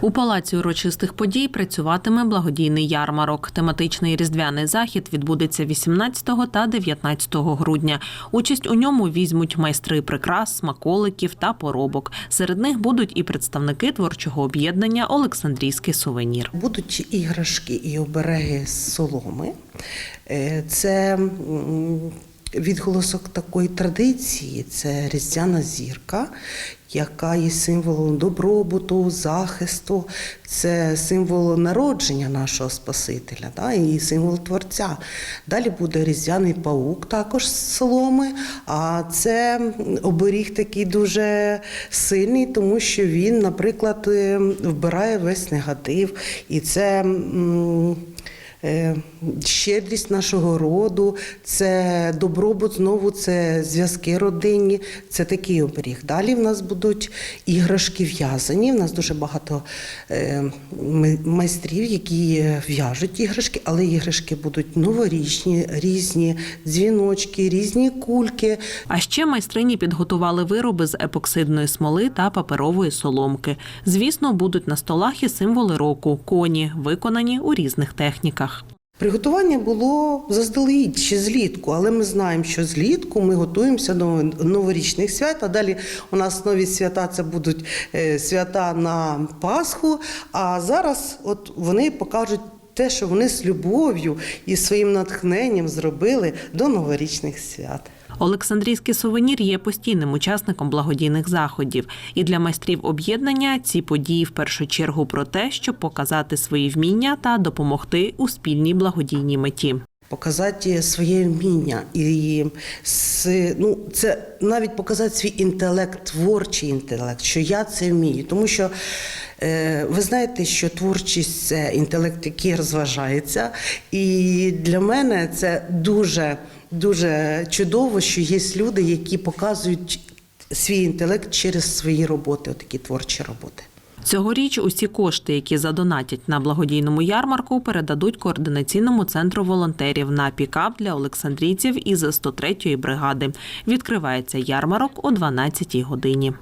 У палаці урочистих подій працюватиме благодійний ярмарок. Тематичний різдвяний захід відбудеться 18 та 19 грудня. Участь у ньому візьмуть майстри прикрас, смаколиків та поробок. Серед них будуть і представники творчого об'єднання Олександрійський сувенір. Будуть іграшки і обереги з соломи. Е, Це відголосок такої традиції, це різдвяна зірка, яка є символом добробуту, захисту, це символ народження нашого Спасителя да, і символ Творця. Далі буде різдвяний паук, також з соломи. А це оберіг такий дуже сильний, тому що він, наприклад, е, вбирає весь негатив. І це. м, Щедрість нашого роду, це добробут, знову це зв'язки родинні, це такий оберіг. Далі в нас будуть іграшки в'язані. В нас дуже багато е, майстрів, які в'яжуть іграшки, але іграшки будуть новорічні, різні дзвіночки, різні кульки. А ще майстрині підготували вироби з епоксидної смоли та паперової соломки. Звісно, будуть на столах і символи року коні, виконані у різних техніках. Приготування було заздалегідь ще злітку, але ми знаємо, що злітку ми готуємося до новорічних свят. А далі у нас нові свята це будуть е, свята на Пасху. А зараз от вони покажуть те, що вони з любов'ю і своїм натхненням зробили до новорічних свят. Олександрійський сувенір є постійним учасником благодійних заходів. І для майстрів об'єднання ці події в першу чергу про те, щоб показати свої вміння та допомогти у спільній благодійній меті. Показати своє вміння і ну, це навіть показати свій інтелект, творчий інтелект, що я це вмію. Тому що е, ви знаєте, що творчість це інтелект, який розважається. І для мене це дуже, дуже чудово, що є люди, які показують свій інтелект через свої роботи, такі творчі роботи. Цьогоріч усі кошти, які задонатять на благодійному ярмарку, передадуть координаційному центру волонтерів на пікап для олександрійців із 103-ї бригади. Відкривається ярмарок о 12-й годині.